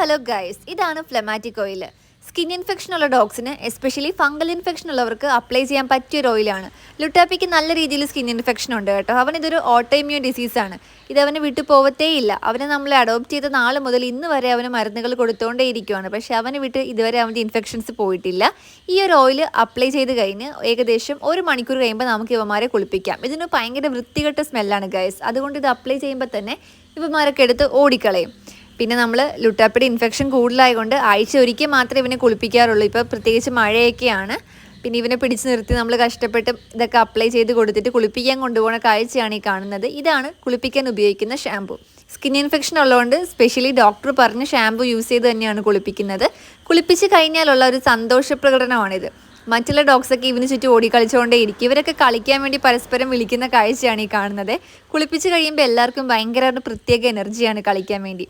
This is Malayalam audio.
ഹലോ ഗൈസ് ഇതാണ് ഫ്ലെമാറ്റിക് ഓയിൽ സ്കിൻ ഇൻഫെക്ഷൻ ഉള്ള ഡോഗ്സിന് എസ്പെഷ്യലി ഫംഗൽ ഇൻഫെക്ഷൻ ഉള്ളവർക്ക് അപ്ലൈ ചെയ്യാൻ പറ്റിയ ഒരു ഓയിലാണ് ലുട്ടാപ്പിക്ക് നല്ല രീതിയിൽ സ്കിൻ ഇൻഫെക്ഷൻ ഉണ്ട് കേട്ടോ. അവൻ ഇതൊരു ഓട്ടോഇമ്യൂൺ ഡിസീസാണ് അവന് വിട്ടു പോവത്തേ ഇല്ല. അവനെ നമ്മൾ അഡോപ്റ്റ് ചെയ്ത നാൾ മുതൽ ഇന്ന് വരെ അവന് മരുന്നുകൾ കൊടുത്തുകൊണ്ടേ ഇരിക്കുവാണ്. പക്ഷേ അവന് വിട്ട് ഇതുവരെ അവന്റെ ഇൻഫെക്ഷൻസ് പോയിട്ടില്ല. ഈ ഒരു ഓയിൽ അപ്ലൈ ചെയ്ത് കഴിഞ്ഞ് ഏകദേശം ഒരു മണിക്കൂർ കഴിയുമ്പോൾ നമുക്ക് ഇവമാരെ കുളിപ്പിക്കാം. ഇതിന് ഭയങ്കര വൃത്തികെട്ട സ്മെല്ലാണ് ഗൈസ് അതുകൊണ്ട് ഇത് അപ്ലൈ ചെയ്യുമ്പോൾ തന്നെ ഇവന്മാരൊക്കെ എടുത്ത് ഓടിക്കളയും. പിന്നെ നമ്മൾ ലുട്ടാപ്പിയുടെ ഇൻഫെക്ഷൻ കൂടുതലായതുകൊണ്ട് ആഴ്ച ഒരിക്കൽ മാത്രമേ ഇവനെ കുളിപ്പിക്കാറുള്ളൂ. ഇപ്പോൾ പ്രത്യേകിച്ച് മഴയൊക്കെയാണ്. പിന്നെ ഇവനെ പിടിച്ചു നിർത്തി നമ്മൾ കഷ്ടപ്പെട്ട് ഇതൊക്കെ അപ്ലൈ ചെയ്ത് കൊടുത്തിട്ട് കുളിപ്പിക്കാൻ കൊണ്ടുപോകുന്ന കാഴ്ചയാണ് ഈ കാണുന്നത്. ഇതാണ് കുളിപ്പിക്കാൻ ഉപയോഗിക്കുന്ന ഷാമ്പു സ്കിൻ ഇൻഫെക്ഷൻ ഉള്ളതുകൊണ്ട് സ്പെഷ്യലി ഡോക്ടർ പറഞ്ഞ് ഷാമ്പു യൂസ് ചെയ്ത് തന്നെയാണ് കുളിപ്പിക്കുന്നത്. കുളിപ്പിച്ച് കഴിഞ്ഞാലുള്ള ഒരു സന്തോഷ പ്രകടനമാണിത് മറ്റുള്ള ഡോഗ്സൊക്കെ ഇവന് ചുറ്റും ഓടി കളിച്ചുകൊണ്ടേ ഇരിക്കും. ഇവരൊക്കെ കളിക്കാൻ വേണ്ടി പരസ്പരം വിളിക്കുന്ന കാഴ്ചയാണ് ഈ കാണുന്നത്. കുളിപ്പിച്ച് കഴിയുമ്പോൾ എല്ലാവർക്കും ഭയങ്കര പ്രത്യേക എനർജിയാണ് കളിക്കാൻ വേണ്ടി.